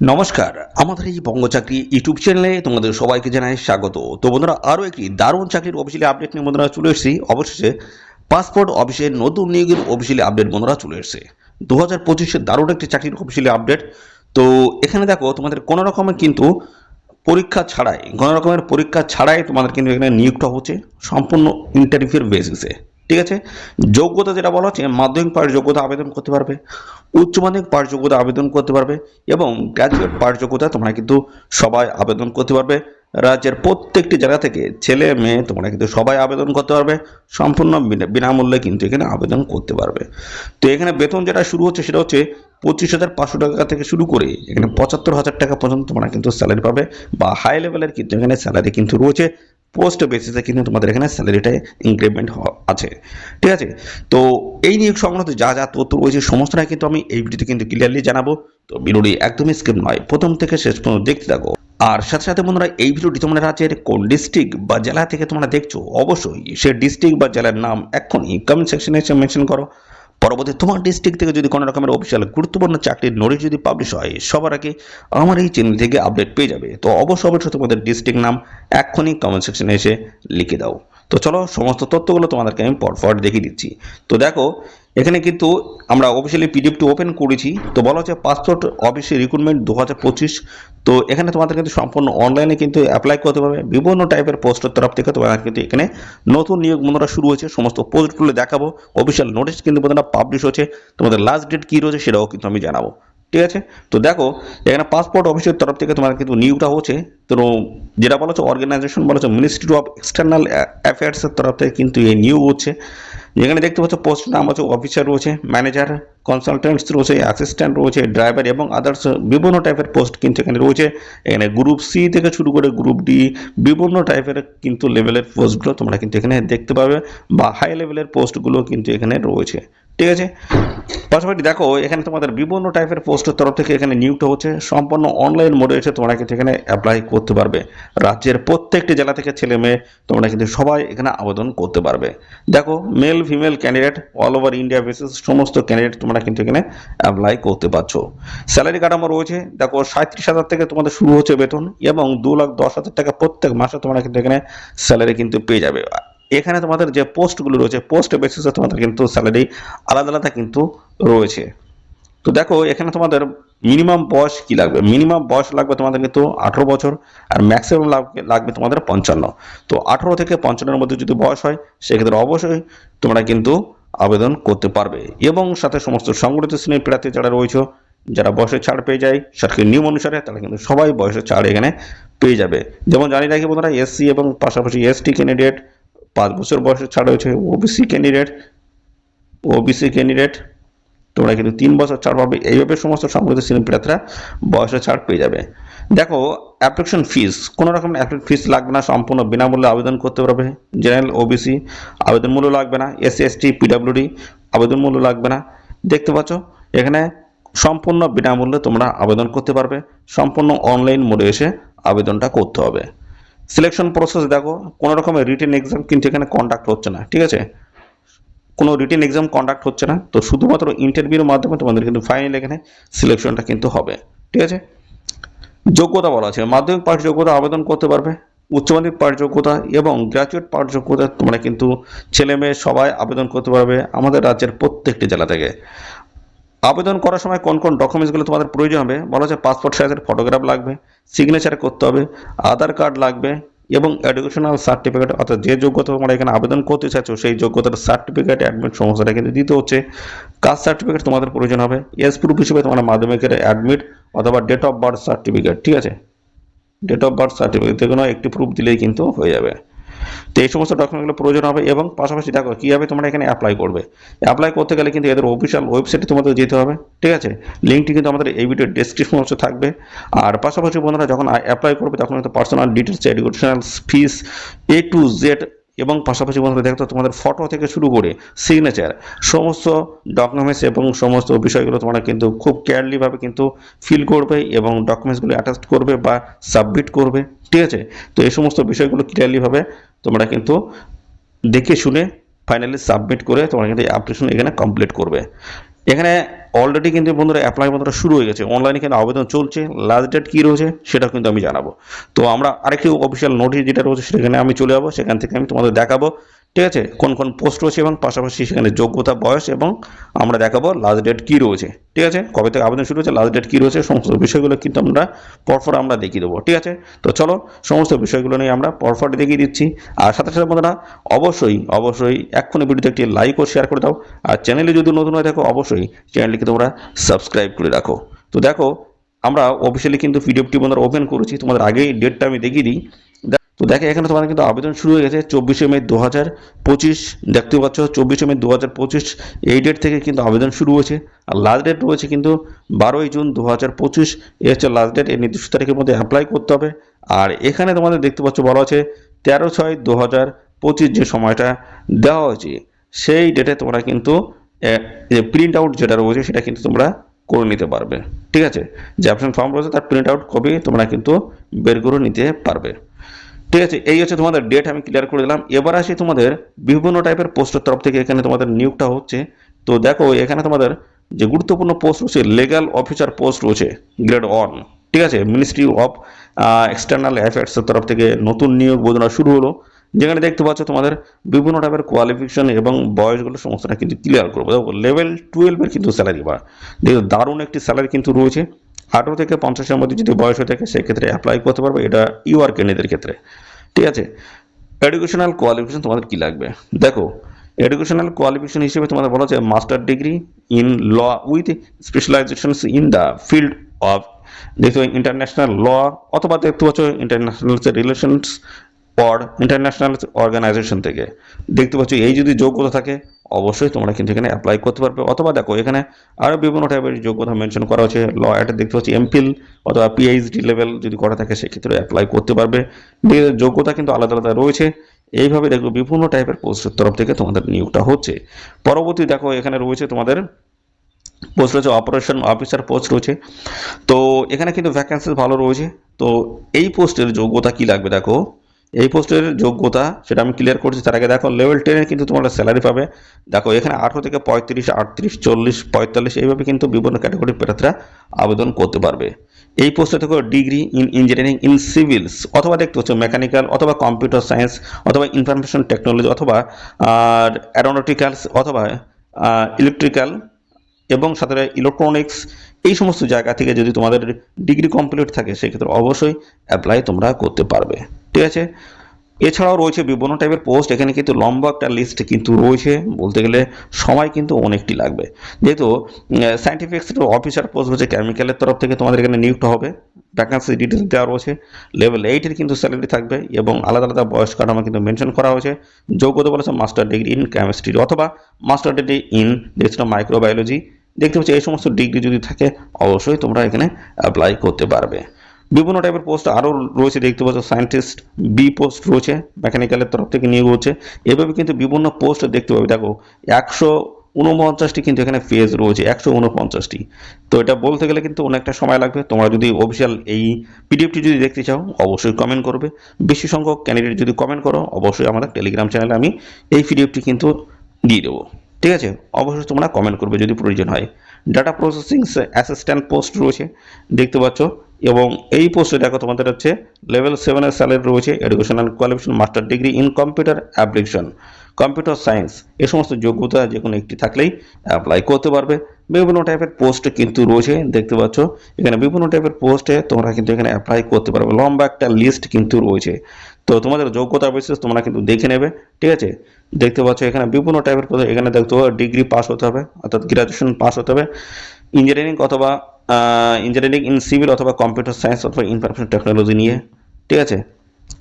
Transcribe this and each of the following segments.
নমস্কার, আমাদের এই বঙ্গ চাকরি ইউটিউব চ্যানেলে তোমাদের সবাইকে জানাই স্বাগত। তো বন্ধুরা, আরও একটি দারুণ চাকরির অফিসিয়ালি আপডেট নিয়ে বন্ধুরা চলে এসেছি। অবশেষে পাসপোর্ট অফিসের নতুন নিয়োগের অফিসিয়ালি আপডেট বন্ধুরা চলে এসেছে। দু হাজার পঁচিশে দারুণ একটি চাকরির অফিসিয়ালি আপডেট তো এখানে দেখো, তোমাদের কোনো রকমের কিন্তু পরীক্ষা ছাড়াই, কোনো রকমের পরীক্ষা ছাড়াই তোমাদের কিন্তু এখানে নিয়োগটা হচ্ছে। সম্পূর্ণ ইন্টারভিউর বেসিসে ঠিক আছে? যোগ্যতা যেটা বলা হচ্ছে, মাধ্যমিক পাশ যোগ্যতা আবেদন করতে পারবে, উচ্চ মাধ্যমিক পাশ যোগ্যতা আবেদন করতে পারবে এবং গ্র্যাজুয়েট পাশ যোগ্যতা তোমরা কিন্তু সবাই আবেদন করতে পারবে। রাজ্যের প্রত্যেকটি জায়গা থেকে ছেলে, মেয়ে তোমরা কিন্তু সবাই আবেদন করতে পারবে। সম্পূর্ণ বিনা- বিনামূল্যে কিন্তু এখানে আবেদন করতে পারবে। তো এখানে বেতন যেটা শুরু হচ্ছে সেটা হচ্ছে পঁচিশ হাজার পাঁচশো টাকা থেকে শুরু করে এখানে পঁচাত্তর হাজার টাকা পর্যন্ত তোমরা কিন্তু স্যালারি পাবে বা হাই লেভেলের কিন্তু এখানে স্যালারি কিন্তু রয়েছে। পোস্ট বেসিসে কিন্তু তোমাদের এখানে স্যালারিটা ইনক্রিমেন্ট আছে। ঠিক আছে? তো এই নিয়োগ সংক্রান্ত যা যা তথ্য রয়েছে সমস্তটাই কিন্তু আমি এই ভিডিওতে কিন্তু ক্লিয়ারলি জানাব। তো ভিডিওটি একদমই স্কিপ নয়। প্রথম থেকে শেষ পর্যন্ত দেখতে থাকো। আর সাথে সাথে বন্ধুরা, এই ভিডিওটি তোমরা রাজ্যের কোন ডিস্ট্রিক্ট বা জেলা থেকে তোমরা দেখছ, অবশ্যই সে ডিস্ট্রিক্ট বা জেলার নাম এক্ষুনি কমেন্ট সেকশনে এসে মেনশন করো। পরবর্তী তোমার ডিস্ট্রিক্ট থেকে যদি কোনো রকমের অফিসিয়াল গুরুত্বপূর্ণ চাকরির নোটিশ যদি পাবলিশ হয়, সবার আগে আমার এই চ্যানেল থেকে আপডেট পেয়ে যাবে। তো অবশ্য অবশ্যই তোমাদের ডিস্ট্রিক্ট নাম এক্ষুনি কমেন্ট সেকশনে এসে লিখে দাও। তো চলো, সমস্ত তথ্যগুলো তোমাদেরকে আমি পরপর দেখিয়ে দিচ্ছি। তো দেখো এখানে কিন্তু আমরা অফিসিয়ালি পিডিএফটি ওপেন করেছি। তো বলা হচ্ছে পাসপোর্ট অফিসে রিক্রুটমেন্ট দু হাজার পঁচিশ। তো এখানে তোমাদের কিন্তু সম্পূর্ণ অনলাইনে কিন্তু অ্যাপ্লাই করতে পারবে। বিভিন্ন টাইপের পোস্টের তরফ থেকে তোমাদের কিন্তু এখানে নতুন নিয়োগ বন্ধুরা শুরু হয়েছে। সমস্ত পোস্টগুলো দেখাবো। অফিসিয়াল নোটিশ কিন্তু বন্ধুরা পাবলিশ হচ্ছে। তোমাদের লাস্ট ডেট কী রয়েছে সেটাও কিন্তু আমি জানাব। ঠিক আছে? তো দেখো, এখানে পাসপোর্ট অফিসের তরফ থেকে তোমার কিন্তু নিয়োগটা হচ্ছে। তো যেটা বলা হচ্ছে অর্গানাইজেশন বলা হচ্ছে মিনিস্ট্রি অফ এক্সটার্নাল অ্যাফেয়ার্সের তরফ থেকে কিন্তু এই নিয়োগ হচ্ছে। যেখানে দেখতে পাচ্ছ পোস্ট নাম হচ্ছে অফিসার রয়েছে ম্যানেজার কনসালটেন্টস রয়েছে অ্যাসিস্ট্যান্ট রয়েছে ড্রাইভার এবং আদার্স বিভিন্ন টাইপের পোস্ট কিন্তু এখানে রয়েছে। এখানে গ্রুপ সি থেকে শুরু করে গ্রুপ ডি বিভিন্ন টাইপের কিন্তু লেভেলের পোস্টগুলো তোমরা কিন্তু এখানে দেখতে পাবে বা হাই লেভেলের পোস্টগুলো কিন্তু এখানে রয়েছে। ঠিক আছে? পাশাপাশি দেখো, এখানে তোমাদের বিভিন্ন টাইপের পোস্টের তরফ থেকে এখানে নিয়োগটা হচ্ছে। সম্পূর্ণ অনলাইন মোডে এসে তোমরা কিন্তু এখানে অ্যাপ্লাই করতে পারবে। রাজ্যের প্রত্যেকটি জেলা থেকে ছেলে মেয়ে তোমরা কিন্তু সবাই এখানে আবেদন করতে পারবে। দেখো male female candidate all over India basis সমস্ত ক্যান্ডিডেট তোমরা কিন্তু এখানে অ্যাপ্লাই করতে পারছ। স্যালারি কাঠামো রয়েছে। দেখো সাঁত্রিশ হাজার থেকে তোমাদের শুরু হচ্ছে বেতন এবং দু লাখ দশ হাজার টাকা প্রত্যেক মাসে তোমরা কিন্তু এখানে স্যালারি কিন্তু পেয়ে যাবে। এখানে তোমাদের যে পোস্টগুলো রয়েছে, পোস্ট বেসিসে তোমাদের কিন্তু স্যালারি আলাদা আলাদা কিন্তু রয়েছে। তো দেখো, এখানে তোমাদের মিনিমাম বয়স কি লাগবে? মিনিমাম বয়স লাগবে তোমাদের কিন্তু আঠেরো বছর আর ম্যাক্সিমাম লাগবে লাগবে তোমাদের পঞ্চান্ন। তো আঠেরো থেকে পঞ্চান্নের মধ্যে যদি বয়স হয়, সেক্ষেত্রে অবশ্যই তোমরা কিন্তু আবেদন করতে পারবে। এবং সাথে সমস্ত সংগঠিত শ্রেণির প্রার্থী যারা রয়েছে, যারা বয়সের ছাড় পেয়ে যায় সরকারি নিয়ম অনুসারে, তারা কিন্তু সবাই বয়সের ছাড় এখানে পেয়ে যাবে। যেমন জানি রাখি বন্ধুরা এসসি এবং পাশাপাশি এসটি ক্যান্ডিডেট পাঁচ বছর বয়সের ছাড় রয়েছে ওবিসি ক্যান্ডিডেট ওবিসি ক্যান্ডিডেট তোমরা কিন্তু তিন বছর ছাড় পাবে। এইভাবে সমস্ত সংগঠিত শ্রেণি প্রার্থীরা বয়সের ছাড় পেয়ে যাবে। দেখো অ্যাপ্লিকেশন ফিস কোনো রকম ফিস লাগবে না, সম্পূর্ণ বিনামূল্যে আবেদন করতে পারবে। জেনারেল ওবিসি আবেদন মূল্য লাগবে না। এসসি এসটি পিডাব্লিউডি আবেদন মূল্য লাগবে না। দেখতে পাচ্ছ, এখানে সম্পূর্ণ বিনামূল্যে তোমরা আবেদন করতে পারবে। সম্পূর্ণ অনলাইন মোডে এসে আবেদনটা করতে হবে। সিলেকশন প্রসেস দেখো, কোনো রকমের রিটেন এক্সাম কিন্তু এখানে কন্ডাক্ট হচ্ছে না, ঠিক আছে? কোনো রিটেন এক্সাম কন্ডাক্ট হচ্ছে না। তো শুধুমাত্র ইন্টারভিউর মাধ্যমে তোমাদের কিন্তু ফাইনাল এখানে সিলেকশনটা কিন্তু হবে। ঠিক আছে? যোগ্যতা বলা আছে। মাধ্যমিক পাশ যোগ্যতা আবেদন করতে পারবে, উচ্চ মাধ্যমিক পাশ যোগ্যতা এবং গ্র্যাজুয়েট পাশ যোগ্যতা তোমরা কিন্তু ছেলে মেয়ে সবাই আবেদন করতে পারবে আমাদের রাজ্যের প্রত্যেকটি জেলা থেকে। আবেদন করার সময় কোন কোন ডকুমেন্টসগুলো তোমাদের প্রয়োজন হবে? বলা হচ্ছে পাসপোর্ট সাইজের ফটোগ্রাফ লাগবে সিগনেচার করতে হবে আধার কার্ড লাগবে এবং এডুকেশনাল সার্টিফিকেট অর্থাৎ যে যোগ্যতা তোমরা এখানে আবেদন করতে চাচ্ছ সেই যোগ্যতার সার্টিফিকেট অ্যাডমিট সমস্যাটা কিন্তু দিতে হচ্ছে। কাস্ট সার্টিফিকেট তোমাদের প্রয়োজন হবে। এস প্রুফ হিসেবে তোমার মাধ্যমিকের অ্যাডমিট অথবা ডেট অফ বার্থ সার্টিফিকেট ঠিক আছে? ডেট অফ বার্থ সার্টিফিকেট কোনো একটি প্রুফ দিলেই কিন্তু হয়ে যাবে। তো এই সমস্ত ডকুমেন্টগুলো প্রয়োজন হবে এবং পাশাপাশি দেখো কীভাবে তোমরা এখানে অ্যাপ্লাই করবে। অ্যাপ্লাই করতে গেলে কিন্তু এদের অফিসিয়াল ওয়েবসাইটে তোমাদের যেতে হবে, ঠিক আছে? লিঙ্কটি কিন্তু আমাদের এই ভিডিওর ডেসক্রিপশন অবশ্যই থাকবে। আর পাশাপাশি বন্ধুরা যখন অ্যাপ্লাই করবে তখন কিন্তু personal details educational fees A to Z এবং পাশাপাশি বন্ধুরা দেখতো তোমাদের ফটো থেকে শুরু করে সিগনেচার সমস্ত ডকুমেন্টস এবং সমস্ত বিষয়গুলো তোমরা কিন্তু খুব কেয়ারলিভাবে কিন্তু ফিল করবে এবং ডকুমেন্টসগুলো অ্যাটাচ করবে বা সাবমিট করবে, ঠিক আছে? তো এই সমস্ত বিষয়গুলো ক্লিয়ারলিভাবে তোমরা কিন্তু দেখে শুনে ফাইনালি সাবমিট করে তোমরা কিন্তু অ্যাপ্লিকেশন এখানে কমপ্লিট করবে। এখানে অলরেডি কিন্তু বন্ধুরা অ্যাপ্লাই বন্ধুরা শুরু হয়ে গেছে। অনলাইনে কিন্তু আবেদন চলছে। লাস্ট ডেট কী রয়েছে সেটা কিন্তু আমি জানাব। তো আমরা আরেকটি অফিসিয়াল নোটিশ যেটা রয়েছে সেখানে আমি চলে যাব। সেখান থেকে আমি তোমাদের দেখাবো। ঠিক আছে? কোন কোন পোস্ট রয়েছে এবং পাশাপাশি সেখানে যোগ্যতা, বয়স এবং আমরা দেখাবো লাস্ট ডেট কী রয়েছে। ঠিক আছে? কবে থেকে আবেদন শুরু হয়েছে লাস্ট ডেট কী রয়েছে, সমস্ত বিষয়গুলো কিন্তু আমরা পরপর আমরা দেখিয়ে দেবো। ঠিক আছে? তো চলো, সমস্ত বিষয়গুলো নিয়ে আমরা পরপর দেখিয়ে দিচ্ছি। আর সাথে সাথে বন্ধুরা, অবশ্যই অবশ্যই এক্ষুনি ভিডিওতে একটি লাইক ও শেয়ার করে দাও। আর চ্যানেলে যদি নতুন হয়ে থাকো, অবশ্যই চ্যানেলটিকে তোমরা সাবস্ক্রাইব করে রাখো। তো দেখো, আমরা অফিসিয়ালি কিন্তু পিডিএফটি বন্ধুরা ওপেন করেছি। তোমাদের আগেই ডেটটা আমি দেখিয়ে দিই। তো দেখো এখানে তোমাদের কিন্তু আবেদন শুরু হয়ে গেছে চব্বিশে মে দু হাজার পঁচিশ। দেখতে পাচ্ছ চব্বিশে মে দু হাজার পঁচিশ, এই ডেট থেকে কিন্তু আবেদন শুরু হয়েছে। আর লাস্ট ডেট রয়েছে কিন্তু বারোই জুন দু হাজার পঁচিশ এ হচ্ছে লাস্ট ডেট এই নির্দিষ্ট তারিখের মধ্যে অ্যাপ্লাই করতে হবে। আর এখানে তোমাদের দেখতে পাচ্ছ বলা আছে তেরো ছয় দু হাজার পঁচিশ যে সময়টা দেওয়া হয়েছে, সেই ডেটে তোমরা কিন্তু যে প্রিন্ট আউট যেটা রয়েছে সেটা কিন্তু তোমরা করে নিতে পারবে। ঠিক আছে? যে অপশন ফর্ম রয়েছে তার প্রিন্ট আউট কপি তোমরা কিন্তু বের করে নিতে পারবে। ঠিক আছে, এই হচ্ছে তোমাদের ডেট আমি ক্লিয়ার করে দিলাম। এবার আসি তোমাদের বিভিন্ন টাইপের পোস্টের তরফ থেকে, এখানে তোমাদের নিয়োগটা হচ্ছে। তো দেখো, এখানে তোমাদের যে গুরুত্বপূর্ণ পোস্ট রয়েছে লিগ্যাল অফিসার পোস্ট রয়েছে গ্রেড ওয়ান ঠিক আছে মিনিস্ট্রি অফ এক্সটার্নাল অ্যাফেয়ার্সের তরফ থেকে নতুন নিয়োগ বোঝানো শুরু হলো। যেখানে দেখতে পাচ্ছ তোমাদের বিভিন্ন টাইপের কোয়ালিফিকেশন এবং বয়সগুলো সমস্তটা কিন্তু ক্লিয়ার করব। দেখো লেভেল টুয়েলভের কিন্তু স্যালারি বা দেখো, দারুণ একটি স্যালারি কিন্তু রয়েছে। আঠারো থেকে পঞ্চাশের মধ্যে যদি বয়স হয়ে থাকে, সেক্ষেত্রে অ্যাপ্লাই করতে পারবে। এটা ইউআর ক্যান্ডিডেটের ক্ষেত্রে। ঠিক আছে? এডুকেশনাল কোয়ালিফিকেশন তোমাদের কি লাগবে? দেখো এডুকেশনাল কোয়ালিফিকেশন হিসেবে তোমাদের বলা হচ্ছে master degree in law with specialisations in the field of দেখতে ইন্টারন্যাশনাল ল অথবা দেখতে পাচ্ছ international relations or international organisation থেকে। দেখতে পাচ্ছ, এই যদি যোগ্যতা থাকে অবশ্যই তোমরা কিন্তু এখানে অ্যাপ্লাই করতে পারবে। অথবা দেখো, এখানে আরও বিভিন্ন টাইপের যোগ্যতা মেনশন করা হচ্ছে ল দেখতে পাচ্ছি এমফিল অথবা পিএইচডি লেভেল যদি করা থাকে, সেক্ষেত্রে অ্যাপ্লাই করতে পারবে। যোগ্যতা কিন্তু আলাদা আলাদা রয়েছে। এইভাবে দেখো বিভিন্ন টাইপের পোস্টের তরফ থেকে তোমাদের নিয়োগটা হচ্ছে। পরবর্তী দেখো, এখানে রয়েছে তোমাদের পোস্ট রয়েছে অপারেশন অফিসার পোস্ট রয়েছে। তো এখানে কিন্তু ভ্যাকেন্সি ভালো রয়েছে। তো এই পোস্টের যোগ্যতা কি লাগবে দেখো? এই পোস্টের যোগ্যতা সেটা আমি ক্লিয়ার করছি, তার আগে দেখো লেভেল টেনের কিন্তু তোমরা স্যালারি পাবে। দেখো এখানে আঠেরো থেকে পঁয়ত্রিশ, আটত্রিশ, চল্লিশ, পঁয়তাল্লিশ এইভাবে কিন্তু বিভিন্ন ক্যাটাগরির প্রার্থীরা আবেদন করতে পারবে। এই পোস্টে থেকে degree in engineering in civils অথবা দেখতে হচ্ছে মেকানিক্যাল অথবা কম্পিউটার সায়েন্স অথবা ইনফরমেশন টেকনোলজি অথবা, আর অ্যারোনটিক্যালস অথবা ইলেকট্রিক্যাল এবং সাথে ইলেকট্রনিক্স এই সমস্ত জায়গা থেকে যদি তোমাদের ডিগ্রি কমপ্লিট থাকে, সেক্ষেত্রে অবশ্যই অ্যাপ্লাই তোমরা করতে পারবে। ঠিক আছে? এছাড়াও রয়েছে বিভিন্ন টাইপের পোস্ট এখানে কিন্তু লম্বা একটা লিস্ট কিন্তু রয়েছে। বলতে গেলে সময় কিন্তু অনেকটি লাগবে। যেহেতু সায়েন্টিফিক অফিসার পোস্ট রয়েছে কেমিক্যালের তরফ থেকে তোমাদের এখানে নিয়োগটা হবে। ভ্যাকান্সি ডিটেলস দেওয়া রয়েছে। লেভেল এইটের কিন্তু স্যালারি থাকবে এবং আলাদা আলাদা বয়স কাঠামো কিন্তু মেনশন করা হয়েছে। যোগ্যতা বলেছে মাস্টার ডিগ্রি ইন কেমিস্ট্রি অথবা মাস্টার ডিগ্রি ইন মাইক্রোবায়োলজি দেখতে পাচ্ছি, এই সমস্ত ডিগ্রি যদি থাকে, অবশ্যই তোমরা এখানে অ্যাপ্লাই করতে পারবে। বিভিন্ন টাইপের পোস্ট আরও রয়েছে, দেখতে পাচ্ছ সায়েন্টিস্ট বি পোস্ট রয়েছে মেকানিক্যালের তরফ থেকে নিয়োগ হচ্ছে। এভাবে কিন্তু বিভিন্ন পোস্ট দেখতে পাবে। দেখো, একশো উনপঞ্চাশটি কিন্তু এখানে ফেজ রয়েছে, একশো উনপঞ্চাশটি তো এটা বলতে গেলে কিন্তু অনেকটা সময় লাগবে। তোমরা যদি অফিসিয়াল এই পিডিএফটি যদি দেখতে চাও, অবশ্যই কমেন্ট করবে। বেশি সংখ্যক ক্যান্ডিডেট যদি কমেন্ট করো, অবশ্যই আমাদের টেলিগ্রাম চ্যানেলে আমি এই পিডিএফটি কিন্তু দিয়ে দেবো। ঠিক আছে? অবশ্যই তোমরা কমেন্ট করবে যদি প্রয়োজন হয়। ডাটা প্রসেসিং অ্যাসিস্ট্যান্ট পোস্ট রয়েছে, দেখতে পাচ্ছ। এবং এই পোস্টে দেখো তোমাদের হচ্ছে লেভেল সেভেনের স্যালারি রয়েছে educational qualification master degree in computer application computer science এ সমস্ত যোগ্যতা যে কোনো একটি থাকলেই অ্যাপ্লাই করতে পারবে। বিভিন্ন টাইপের পোস্ট কিন্তু রয়েছে, দেখতে পাচ্ছ। এখানে বিভিন্ন টাইপের পোস্টে তোমরা কিন্তু এখানে অ্যাপ্লাই করতে পারবে। লম্বা একটা লিস্ট কিন্তু রয়েছে। তো তোমাদের যোগ্যতা বেসিস তোমরা কিন্তু দেখে নেবে, ঠিক আছে? দেখতে পাচ্ছ, এখানে বিভিন্ন টাইপের পদে, এখানে দেখতে হবে ডিগ্রি পাস হতে হবে, অর্থাৎ গ্রাজুয়েশন পাস হতে হবে। ইঞ্জিনিয়ারিং অথবা ইঞ্জিনিয়ারিং ইন সিভিল অথবা কম্পিউটার সায়েন্স অথবা ইনফরমেশন টেকনোলজি নিয়ে, ঠিক আছে?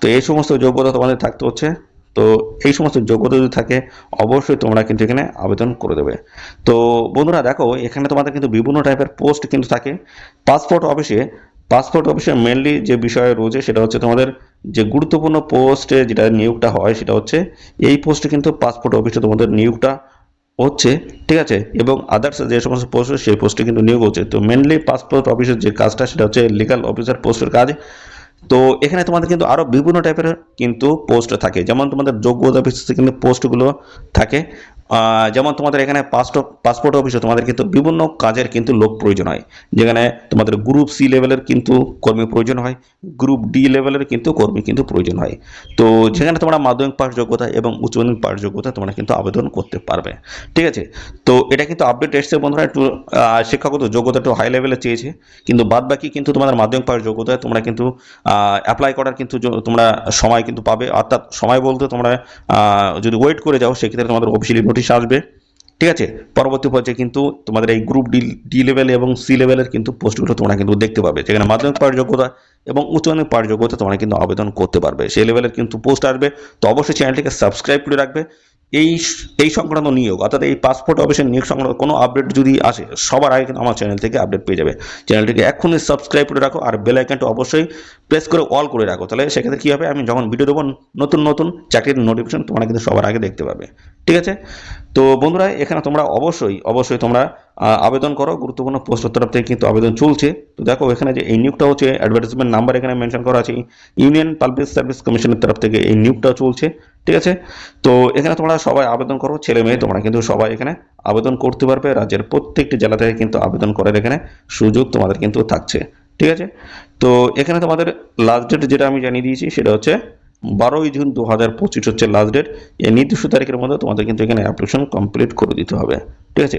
তো এই সমস্ত যোগ্যতা তোমাদের থাকতে হচ্ছে। তো এই সমস্ত যোগ্যতা যদি থাকে, অবশ্যই তোমরা কিন্তু এখানে আবেদন করে দেবে। তো বন্ধুরা, দেখো, এখানে তোমাদের কিন্তু বিভিন্ন টাইপের পোস্ট কিন্তু থাকে। পাসপোর্ট অফিসে পাসপোর্ট অফিসে মেনলি যে বিষয় রয়েছে, সেটা হচ্ছে তোমাদের যে গুরুত্বপূর্ণ পোস্টে যেটা নিয়োগটা হয় সেটা হচ্ছে, এই পোস্টে কিন্তু পাসপোর্ট অফিসে তোমাদের নিয়োগটা হচ্ছে, ঠিক আছে? এবং আদার্স যে সমস্ত পোস্ট সেই পোস্টে কিন্তু নিয়োগ হচ্ছে। তো মেনলি পাসপোর্ট অফিসের যে কাজটা, সেটা হচ্ছে লিগাল অফিসার পোস্টের কাজ। তো এখানে তোমাদের কিন্তু আরও বিভিন্ন টাইপের কিন্তু পোস্ট থাকে। যেমন তোমাদের যোগ্যতা ভিত্তিতে কিন্তু পোস্টগুলো থাকে। যেমন তোমাদের এখানে পাসপোর্ট পাসপোর্ট অফিসে তোমাদের কিন্তু বিভিন্ন কাজের কিন্তু লোক প্রয়োজন হয়। যেখানে তোমাদের গ্রুপ সি লেভেলের কিন্তু কর্মী প্রয়োজন হয় গ্রুপ ডি লেভেলের কিন্তু কর্মী কিন্তু প্রয়োজন হয়। তো যেখানে তোমরা মাধ্যমিক পাস যোগ্যতা এবং উচ্চ মাধ্যমিক পাস যোগ্যতা তোমরা কিন্তু আবেদন করতে পারবে। ঠিক আছে? তো এটা কিন্তু আপডেট এসছে বন্ধুরা একটু শিক্ষাগত যোগ্যতা একটু হাই লেভেলে চেয়েছে। কিন্তু বাদ বাকি কিন্তু তোমাদের মাধ্যমিক পাস যোগ্যতায় তোমরা কিন্তু অ্যাপ্লাই করার কিন্তু তোমরা সময় কিন্তু পাবে। অর্থাৎ সময় বলতে তোমরা যদি ওয়েট করে যাও, সেক্ষেত্রে তোমাদের অফিসিয়ালি নোটিশ আসবে। ঠিক আছে? পরবর্তী পর্যায়ে কিন্তু তোমাদের এই গ্রুপ ডি ডি লেভেল এবং সি লেভেলের কিন্তু পোস্টগুলো তোমরা কিন্তু দেখতে পাবে। যেখানে মাধ্যমিক পাওয়ার যোগ্যতা এবং উচ্চ মাধ্যমিক পাওয়ার যোগ্যতা তোমরা কিন্তু আবেদন করতে পারবে। সেই লেভেলের কিন্তু পোস্ট আসবে। তো অবশ্যই চ্যানেলটিকে সাবস্ক্রাইব করে রাখবে। এই এই সংক্রান্ত নিয়োগ, অর্থাৎ এই পাসপোর্ট অফিসের নিয়োগ সংক্রান্ত কোনো আপডেট যদি আসে, সবার আগে কিন্তু আমার চ্যানেল থেকে আপডেট পেয়ে যাবে। চ্যানেলটিকে এখনই সাবস্ক্রাইব করে রাখো আর বেল আইকনটা অবশ্যই প্রেস করে অল করে রাখো। তাহলে সেক্ষেত্রে কী হবে? আমি যখন ভিডিও দেবো নতুন নতুন চাকরির নোটিফিকেশন তোমরা কিন্তু সবার আগে দেখতে পাবে। ঠিক আছে? তো বন্ধুরা, এখানে তোমরা অবশ্যই অবশ্যই তোমরা আবেদন করো, গুরুত্বপূর্ণ পোস্টের তরফ থেকে কিন্তু আবেদন চলছে। তো দেখো, এখানে যে এই নিয়োগটা হচ্ছে অ্যাডভার্টাইজমেন্ট নাম্বার এখানে মেনশন করা আছে। ইউনিয়ন পাবলিক সার্ভিস কমিশনের তরফ থেকে এই নিয়োগটাও চলছে, ঠিক আছে? তো এখানে তোমরা সবাই আবেদন করো, ছেলে মেয়ে, তোমরা কিন্তু সবাই এখানে আবেদন করতে পারবে। রাজ্যের প্রত্যেকটি জেলা থেকে কিন্তু আবেদন করার এখানে সুযোগ তোমাদের কিন্তু থাকছে, ঠিক আছে? তো এখানে তোমাদের লাস্ট ডেট যেটা আমি জানিয়ে দিয়েছি, সেটা হচ্ছে বারোই জুন দু হাজার পঁচিশ হচ্ছে লাস্ট ডেট এই নির্দিষ্ট তারিখের মধ্যে তোমাদের কিন্তু এখানে অ্যাপ্লিকেশন কমপ্লিট করে দিতে হবে। ঠিক আছে?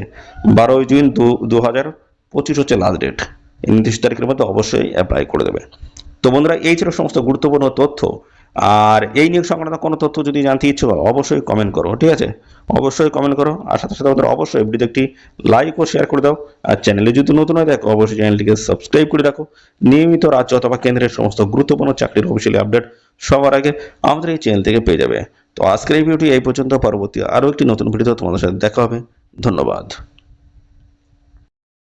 বারোই জুন দু দু হাজার পঁচিশ হচ্ছে লাস্ট ডেট এই নির্দিষ্ট তারিখের মধ্যে অবশ্যই অ্যাপ্লাই করে দেবে। তো বন্ধুরা, এই ছিল সমস্ত গুরুত্বপূর্ণ তথ্য। আর এই নিয়োগ সংক্রান্ত কোনো তথ্য যদি জানতে ইচ্ছুক, অবশ্যই কমেন্ট করো, ঠিক আছে? অবশ্যই কমেন্ট করো, আর সাথে সাথে আমাদের অবশ্যই ভিডিওতে একটি লাইক ও শেয়ার করে দাও। আর চ্যানেলে যদি নতুন হয় দেখো অবশ্যই চ্যানেলটিকে সাবস্ক্রাইব করে রাখো। নিয়মিত রাজ্য অথবা কেন্দ্রের সমস্ত গুরুত্বপূর্ণ চাকরির অফিসিয়ালি আপডেট সবার আগে আমাদের এই চ্যানেল থেকে পেয়ে যাবে। তো আজকের এই ভিডিওটি এই পর্যন্ত। পরবর্তী আরও একটি নতুন ভিডিও তোমাদের সাথে দেখা হবে। ধন্যবাদ।